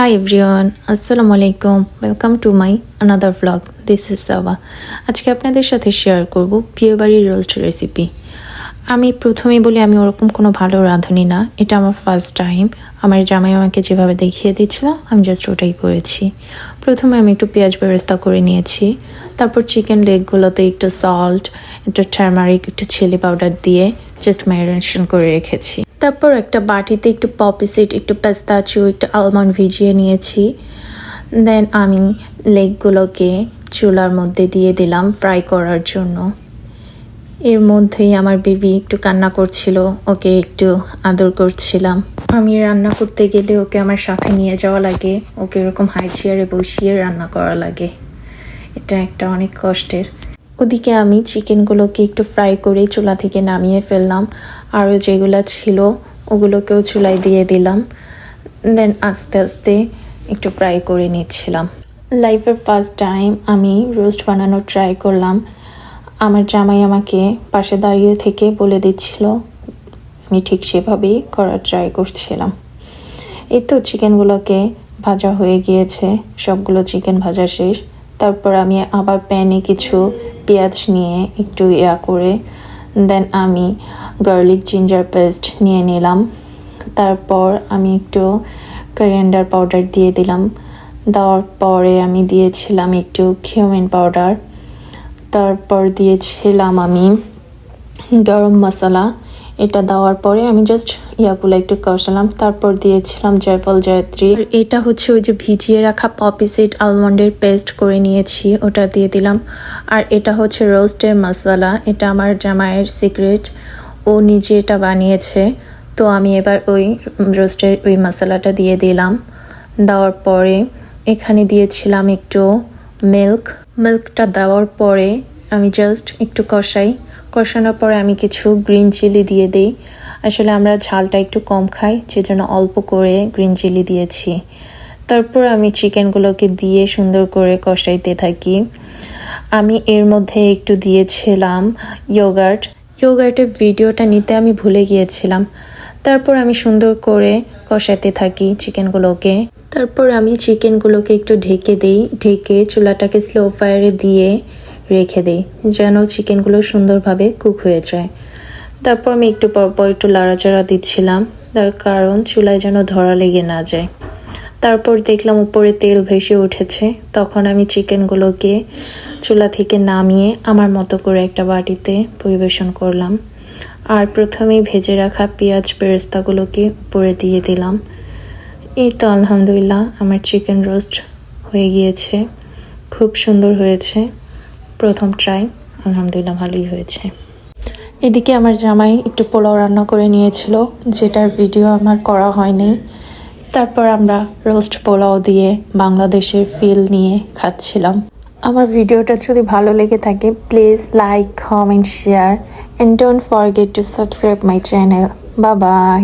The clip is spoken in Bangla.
Hi everyone, আসসালামু আলাইকুম welcome to my another vlog. This is Saba আজকে আপনাদের সাথে শেয়ার করব বিয়েবাড়ির রোস্ট রেসিপি আমি প্রথমেই বলি আমি ওরকম কোনো ভালো রাঁধুনি না। এটা আমার ফার্স্ট টাইম আমার জামাই আমাকে যেভাবে দেখিয়ে দিচ্ছিল আমি জাস্ট ওটাই করেছি। প্রথমে আমি একটু পেঁয়াজ ব্যবস্থা করে নিয়েছি। তারপর চিকেন লেগগুলোতে একটু সল্ট একটু টার্মারিক একটু চিলি পাউডার দিয়ে জাস্ট ম্যারিনেশন করে রেখেছি। তারপর একটা বাটিতে একটু পপি সিড একটু পেস্তাচু একটু আলমন্ড ভিজিয়ে নিয়েছি। দেন আমি লেগগুলোকে চুলার মধ্যে দিয়ে দিলাম ফ্রাই করার জন্য। এর মধ্যেই আমার বেবি একটু কান্না করছিল, ওকে একটু আদর করছিলাম। আমি রান্না করতে গেলে ওকে আমার সাথে নিয়ে যাওয়া লাগে, ওকে এরকম হাই চেয়ারে বসিয়ে রান্না করা লাগে। এটা একটা অনেক কষ্টের ওদিকে আমি চিকেনগুলোকে একটু ফ্রাই করে চুলা থেকে নামিয়ে ফেললাম। আরও যেগুলো ছিল, ওগুলোকেও চুলায় দিয়ে দিলাম। দেন আস্তে আস্তে একটু ফ্রাই করে নিচ্ছিলাম। লাইফের ফার্স্ট টাইম আমি রোস্ট বানানোর ট্রাই করলাম। আমার জামাই আমাকে পাশে দাঁড়িয়ে থেকে বলে দিচ্ছিল, আমি ঠিক সেভাবেই করার ট্রাই করছিলাম। এই তো চিকেনগুলোকে ভাজা হয়ে গিয়েছে। সবগুলো চিকেন ভাজা শেষ। তারপর আমি আবার প্যানে কিছু পেঁয়াজ নিয়ে একটু ইয়া করে দেন আমি গার্লিক জিঞ্জার পেস্ট নিয়ে নিলাম। তারপর আমি একটু করিয়েন্ডার পাউডার দিয়ে দিলাম। দেওয়ার পরে আমি দিয়েছিলাম একটু কিউমিন পাউডার তারপর দিয়েছিলাম আমি গরম মশলা। এটা দেওয়ার পরে আমি জাস্ট ইয়াগুলো একটু কষালাম, তারপর দিয়েছিলাম জয়ফল জয়ত্রী। এটা হচ্ছে ওই যে ভিজিয়ে রাখা পপি সিড আলমন্ডের পেস্ট করে নিয়েছি, ওটা দিয়ে দিলাম। আর এটা হচ্ছে রোস্টের মশলা এটা আমার জামাইয়ের সিক্রেট ও নিজে এটা বানিয়েছে, তো আমি এবার ওই রোস্টের ওই মশলাটা দিয়ে দিলাম। দেওয়ার পরে এখানে দিয়েছিলাম একটু মিল্ক মিল্কটা দেওয়ার পরে আমি জাস্ট একটু কষাই। কষানোর পরে আমি কিছু গ্রিন চিলি দিয়ে দিই। আসলে আমরা ঝালটা একটু কম খাই, সেজন্য অল্প করে গ্রিন চিলি দিয়েছি। তারপর আমি চিকেনগুলোকে দিয়ে সুন্দর করে কষাইতে থাকি। আমি এর মধ্যে একটু দিয়েছিলাম ইয়োগার্ট। ইয়োগার্টের ভিডিওটা নিতে আমি ভুলে গিয়েছিলাম। তারপর আমি সুন্দর করে কষাতে থাকি চিকেনগুলোকে। তারপর আমি চিকেনগুলোকে একটু ঢেকে দিই। ঢেকে চুলাটাকে স্লো ফায়ারে দিয়ে রেখে দিই, যেন চিকেনগুলো সুন্দরভাবে কুক হয়ে যায়। তারপর আমি একটু পরপর একটু লাড়াচাড়া দিচ্ছিলাম, তার কারণ চুলায় যেন ধরা লেগে না যায়। তারপর দেখলাম উপরে তেল ভেসে উঠেছে, তখন আমি চিকেনগুলোকে চুলা থেকে নামিয়ে আমার মতো করে একটা বাটিতে পরিবেশন করলাম। আর প্রথমেই ভেজে রাখা পেঁয়াজ বেরেস্তাগুলোকে উপরে দিয়ে দিলাম। এই তো আলহামদুলিল্লাহ, আমার চিকেন রোস্ট হয়ে গিয়েছে, খুব সুন্দর হয়েছে। প্রথম ট্রাই আলহামদুলিল্লাহ ভালোই হয়েছে। এদিকে আমার জামাই একটু পোলাও রান্না করে নিয়েছিল, যেটার ভিডিও আমার করা হয়নি। তারপর আমরা রোস্ট পোলাও দিয়ে বাংলাদেশের ফিল নিয়ে খাচ্ছিলাম। আমার ভিডিওটা যদি ভালো লেগে থাকে please like comment share and don't forget to subscribe my channel বা বাই